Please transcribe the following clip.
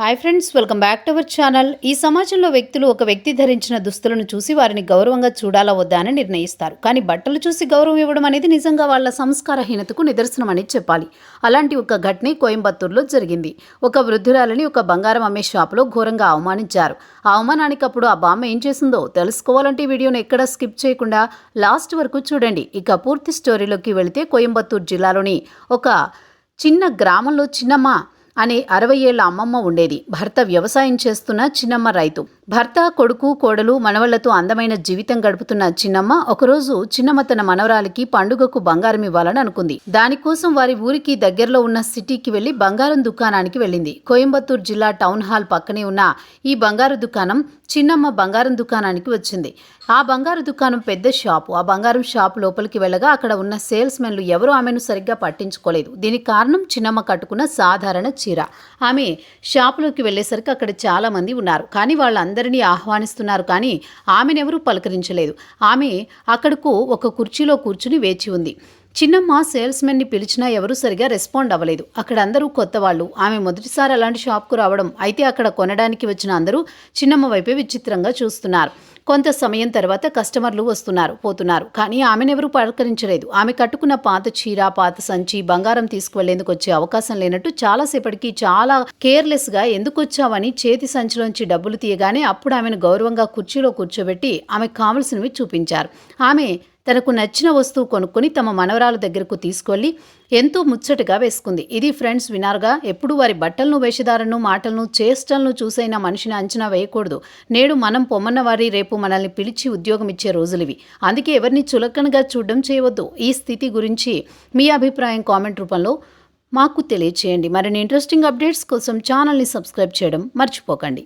Hi friends welcome back to our channel ఈ సమాజంలో వ్యక్తులు ఒక వ్యక్తి ధరించిన దుస్తులను చూసి వారిని గౌరవంగా చూడాలా వద్దా అని నిర్ణయిస్తారు. కానీ బట్టలు చూసి గౌరవం ఇవ్వడం అనేది నిజంగా వాళ్ళ సంస్కారహీనతకు నిదర్శనం అని చెప్పాలి. అలాంటి ఒక ఘటన కోయంబత్తూరులో జరిగింది. ఒక వృద్ధురాలని ఒక బంగారం అమ్మే షాపులో ఘోరంగా అవమానించారు. ఆ అవమానానికి అప్పుడు ఆ బామ్మ ఏం చేసిందో తెలుసుకోవాలంటే వీడియోను ఎక్కడా స్కిప్ చేయకుండా లాస్ట్ వరకు చూడండి. ఇక పూర్తి స్టోరీలోకి వెళితే కోయంబత్తూరు జిల్లాలోని ఒక చిన్న గ్రామంలో చిన్నమ్మ అనే అరవై ఏళ్ళ అమ్మమ్మ ఉండేది. భర్త వ్యవసాయం చేస్తున్న చిన్నమ్మ రైతు. భర్త కొడుకు కోడలు మనవళ్ళతో అందమైన జీవితం గడుపుతున్న చిన్నమ్మ ఒకరోజు చిన్నమ్మ తన మనవరాలికి పండుగకు బంగారం ఇవ్వాలని అనుకుంది. దానికోసం వారి ఊరికి దగ్గరలో ఉన్న సిటీకి వెళ్ళి బంగారం దుకాణానికి వెళ్ళింది. కోయంబత్తూరు జిల్లా టౌన్ హాల్ పక్కనే ఉన్న ఈ బంగారు దుకాణం చిన్నమ్మ బంగారం దుకాణానికి వచ్చింది. ఆ బంగారు దుకాణం పెద్ద షాపు. ఆ బంగారం షాపు లోపలికి వెళ్ళగా అక్కడ ఉన్న సేల్స్ మెన్లు ఎవరూ ఆమెను సరిగ్గా పట్టించుకోలేదు. దీనికి కారణం చిన్నమ్మ కట్టుకున్న సాధారణ చీర. ఆమె షాపులోకి వెళ్ళేసరికి అక్కడ చాలా మంది ఉన్నారు. కానీ వాళ్ళందరూ అందరినీ ఆహ్వానిస్తున్నారు కానీ ఆమెనెవరూ పలకరించలేదు. ఆమె అక్కడకు ఒక కుర్చీలో కూర్చుని వేచి ఉంది. చిన్నమ్మ సేల్స్మెన్ని పిలిచినా ఎవరూ సరిగా రెస్పాండ్ అవ్వలేదు. అక్కడ అందరూ కొత్త వాళ్ళు ఆమె మొదటిసారి అలాంటి షాప్కు రావడం అయితే అక్కడ కొనడానికి వచ్చిన అందరూ చిన్నమ్మ వైపే విచిత్రంగా చూస్తున్నారు. కొంత సమయం తర్వాత కస్టమర్లు వస్తున్నారు పోతున్నారు. కానీ ఆమెనెవరూ పలకరించలేదు. ఆమె కట్టుకున్న పాత చీర పాత సంచి బంగారం తీసుకువెళ్ళేందుకు వచ్చే అవకాశం లేనట్టు చాలాసేపటికి చాలా కేర్లెస్గా ఎందుకు వచ్చావని చేతి సంచిలోంచి డబ్బులు తీయగానే అప్పుడు ఆమెను గౌరవంగా కుర్చీలో కూర్చోబెట్టి ఆమె కావలసినవి చూపించారు. ఆమె తనకు నచ్చిన వస్తువు కొనుక్కొని తమ మనవరాల దగ్గరకు తీసుకెళ్ళి ఎంతో ముచ్చటగా వేసుకుంది. ఇది ఫ్రెండ్స్ వినారుగా ఎప్పుడు వారి బట్టలను వేషధారను మాటలను చేష్టలను చూసైన మనిషిని అంచనా వేయకూడదు. నేడు మనం పొమ్మన్న వారి రేపు మనల్ని పిలిచి ఉద్యోగం ఇచ్చే రోజులివి. అందుకే ఎవరిని చులకనగా చూడడం చేయవద్దు. ఈ స్థితి గురించి మీ అభిప్రాయం కామెంట్ రూపంలో మాకు తెలియచేయండి. మరిన్ని ఇంట్రెస్టింగ్ అప్డేట్స్ కోసం ఛానల్ని సబ్స్క్రైబ్ చేయడం మర్చిపోకండి.